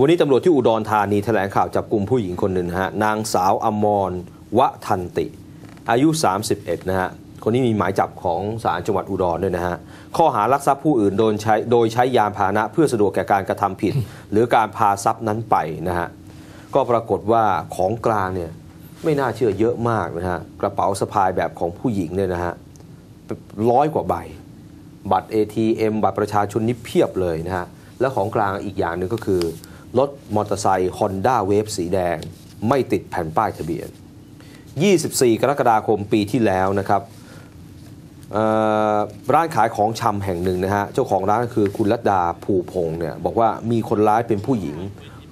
วันนี้ตำรวจที่อุดรธานีแถลงข่าวจับกลุ่มผู้หญิงคนหนึ่งนะฮะนางสาวอมรวะทันติ อายุ 31 นะฮะคนนี้มีหมายจับของศาลจังหวัดอุดรด้วยนะฮะข้อหารักทรัพย์ผู้อื่นโดยใช้โดยใช้ยานพาหนะเพื่อสะดวกแก่การกระทำผิด หรือการพาทรัพย์นั้นไปนะฮะก็ปรากฏว่าของกลางเนี่ยไม่น่าเชื่อเยอะมากนะฮะกระเป๋าสะพายแบบของผู้หญิงเนี่ยนะฮะร้อยกว่าใบ บัตร ATM บัตรประชาชนนี่เพียบเลยนะฮะและของกลางอีกอย่างหนึ่งก็คือ รถมอเตอร์ไซค์ Honda Wave สีแดง ไม่ติดแผ่นป้ายทะเบียน 24 กรกฎาคมปีที่แล้วนะครับร้านขายของชำแห่งหนึ่งนะฮะ เจ้าของร้านก็คือคุณรัตดาภูพงศ์เนี่ยบอกว่ามีคนร้ายเป็นผู้หญิง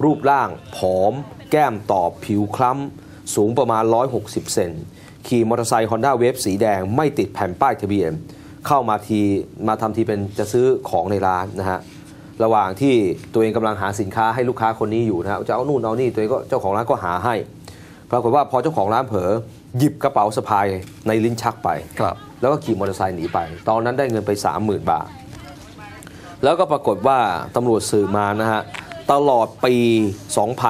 รูปร่างผอม แก้มตอบผิวคล้ำ สูงประมาณ 160 เซนขี่มอเตอร์ไซค์ Honda Wave สีแดงไม่ติดแผ่นป้ายทะเบียน เข้ามาทีมาทำทีเป็นจะซื้อของในร้านนะฮะ ระหว่างที่ตัวเองกำลังหาสินค้าให้ลูกค้าคนนี้อยู่นะฮะจะเอานู่นเอานี่ตัวเองก็เจ้าของร้านก็หาให้ปรากฏว่าพอเจ้าของร้านเผลอหยิบกระเป๋าสะพายในลิ้นชักไปครับ แล้วก็ขี่มอเตอร์ไซค์หนีไป ตอนนั้นได้เงินไป 30,000 บาท แล้วก็ปรากฏว่าตำรวจสืบมานะฮะตลอดปี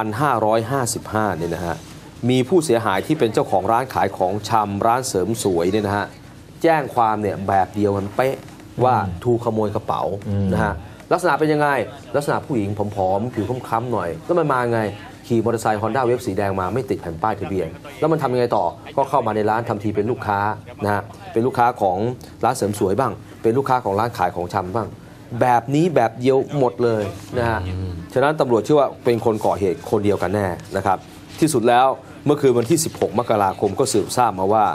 2555 เนี่ยนะฮะมีผู้เสียหายที่เป็นเจ้าของร้านขายของชำร้านเสริมสวยเนี่ยนะฮะแจ้งความเนี่ยแบบเดียวกันเป๊ะว่าถูกขโมยกระเป๋านะฮะ ลักษณะเป็นยังไง ลักษณะผู้หญิงผอมๆผิวคล้ำๆหน่อย แล้วมันมาไงขี่มอเตอร์ไซค์ฮอนด้าเวฟสีแดงมาไม่ติดแผ่นป้ายทะเบียน แล้วมันทำยังไงต่อก็เข้ามาในร้านทำทีเป็นลูกค้านะฮะเป็นลูกค้าของร้านเสริมสวยบ้าง เป็นลูกค้าของร้านขายของชำบ้าง แบบนี้แบบเดียวหมดเลยนะฮะฉะนั้นตำรวจเชื่อว่าเป็นคนก่อเหตุคนเดียวกันแน่นะครับที่สุดแล้วเมื่อคืนวันที่ 16 มกราคมก็สืบทราบมาว่า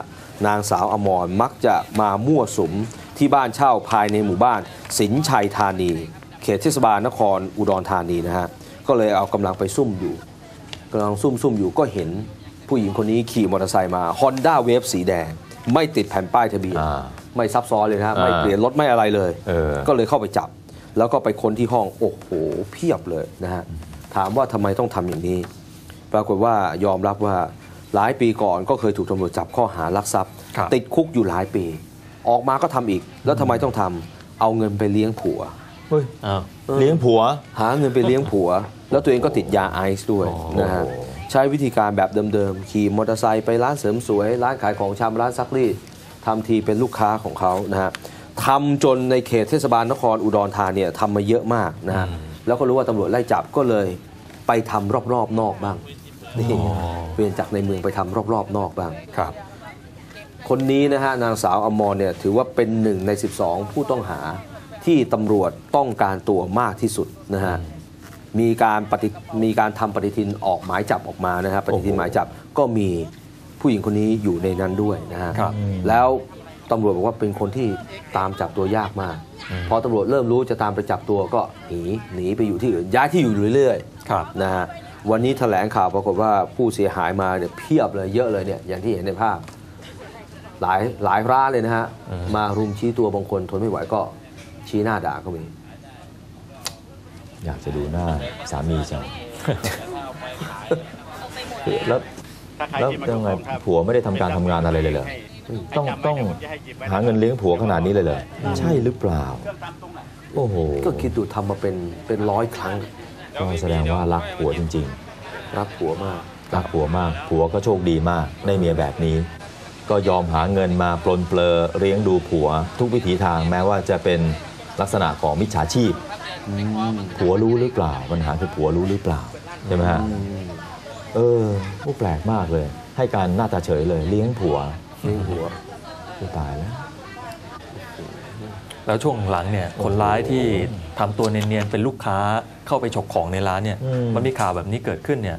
นางสาวอมรมักจะมามั่วสุมที่บ้านเช่าภายในหมู่บ้านสินชัยธานี เขตเทศบาลนครอุดรธานีนะฮะก็เลยเอากำลังไปซุ่มอยู่กำลังซุ่มซุ่มอยู่ก็เห็นผู้หญิงคนนี้ขี่มอเตอร์ไซค์มา Honda Wave สีแดง ไม่ติดแผ่นป้ายทะเบียนอ่าไม่ซับซ้อนเลยนะฮะไม่อ่าเปลี่ยนรถไม่อะไรเลยเออก็เลยเข้าไปจับ แล้วก็ไปค้นที่ห้องโอ้โหเพียบเลยนะฮะถามว่าทำไมต้องทำอย่างนี้ ปรากฏว่ายอมรับว่าหลายปีก่อนก็เคยถูกตำรวจจับข้อหารักทรัพย์ครับติดคุกอยู่หลายปี ออกมาก็ทำอีก แล้วทำไมต้องทำเอาเงินไปเลี้ยงผัว เฮ้ยอ้าวเลี้ยงผัว หาเงินไปเลี้ยงผัว แล้วตัวเองก็ติดยาไอซ์ด้วยโอ้นะฮะใช้วิธีการแบบเดิมๆ ขี่มอเตอร์ไซค์ไปร้านเสริมสวย ร้านขายของชำร้านซักรีดทำทีเป็นลูกค้าของเขานะฮะทำจนในเขตเทศบาลนครอุดรธานีเนี่ยทำมาเยอะมากนะฮะแล้วก็รู้ว่าตำรวจไล่จับก็เลยไปทำรอบๆนอกบ้างนี่เปลี่ยนจากในเมืองไปทำรอบๆนอกบ้างครับคนนี้นะฮะนางสาวอมรเนี่ยถือว่าเป็นหนึ่งใน 12 ผู้ต้องหา ที่ตำรวจต้องการตัวมากที่สุดนะฮะมีการปฏิมีการทำปฏิทินออกหมายจับออกมานะฮะปฏิทินหมายจับก็มีผู้หญิงคนนี้อยู่ในนั้นด้วยนะฮะครับแล้วตำรวจบอกว่าเป็นคนที่ตามจับตัวยากมาก พอตำรวจเริ่มรู้จะตามไปจับตัวก็หนีหนีไปอยู่ที่อื่นย้ายที่อยู่เรื่อยๆครับนะฮะวันนี้แถลงข่าวปรากฏว่าผู้เสียหายมาเนี่ยเพียบเลยเยอะเลยเนี่ยอย่างที่เห็นในภาพ หลายหลายร้านเลยนะฮะมารุมชี้ตัวบางคนทนไม่ไหวก็ ชี้หน้าด่าก็มีอยากจะดูหน้าสามีจังแล้วแล้วยังไงผัวไม่ได้ทำการทำงานอะไรเลยเหรอต้องต้องหาเงินเลี้ยงผัวขนาดนี้เลยเหรอใช่หรือเปล่า โอ้โหก็คิดดูทำมาเป็นเป็นร้อยครั้งก็แสดงว่ารักผัวจริงรักผัวมากๆรักผัวมาก ผัวก็โชคดีมากได้เมียแบบนี้ ก็ยอมหาเงินมาปลนเปลือเลี้ยงดูผัว ทุกวิถีทางแม้ว่าจะเป็น ลักษณะของมิจฉาชีพผัวรู้หรือเปล่าปัญหาคือผัวรู้หรือเปล่าใช่ไหมฮะเออผู้แปลกมากเลย ให้การหน้าตาเฉยเลย เลี้ยงผัวเลี้ยงผัวผู้ตายแล้วแล้วช่วงหลังเนี่ยคนร้ายที่ทำตัวเนียนๆเป็นลูกค้าเข้าไปฉกของในร้านเนี่ยอืมมันมีข่าวแบบนี้เกิดขึ้นเนี่ย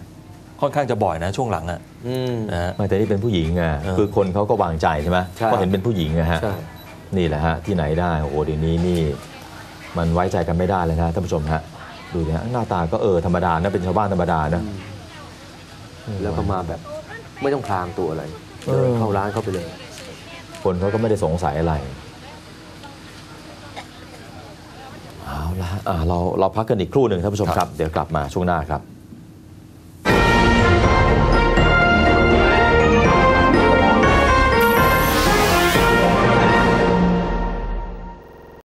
ค่อนข้างจะบ่อยนะช่วงหลังอะอืมนะฮะไม่แต่นี่เป็นผู้หญิงไงเออคือคนเขาก็วางใจใช่ไหมใช่เพราะเห็นเป็นผู้หญิงไงฮะใช่ นี่แหละฮะที่ไหนได้โอ้โหเดี๋ยวนี้นี่มันไว้ใจกันไม่ได้เลยนะท่านผู้ชมฮะดูนะฮะหน้าตาก็เออธรรมดานะเป็นชาวบ้านธรรมดานะแล้วก็มาแบบไม่ต้องพลางตัวอะไรเออเดินเข้าร้านเข้าไปเลย คนเขาก็ไม่ได้สงสัยอะไรเอาละฮะอะเราเราพักกันอีกครู่หนึ่งท่านผู้ชมครับ เดี๋ยวกลับมาช่วงหน้าครับ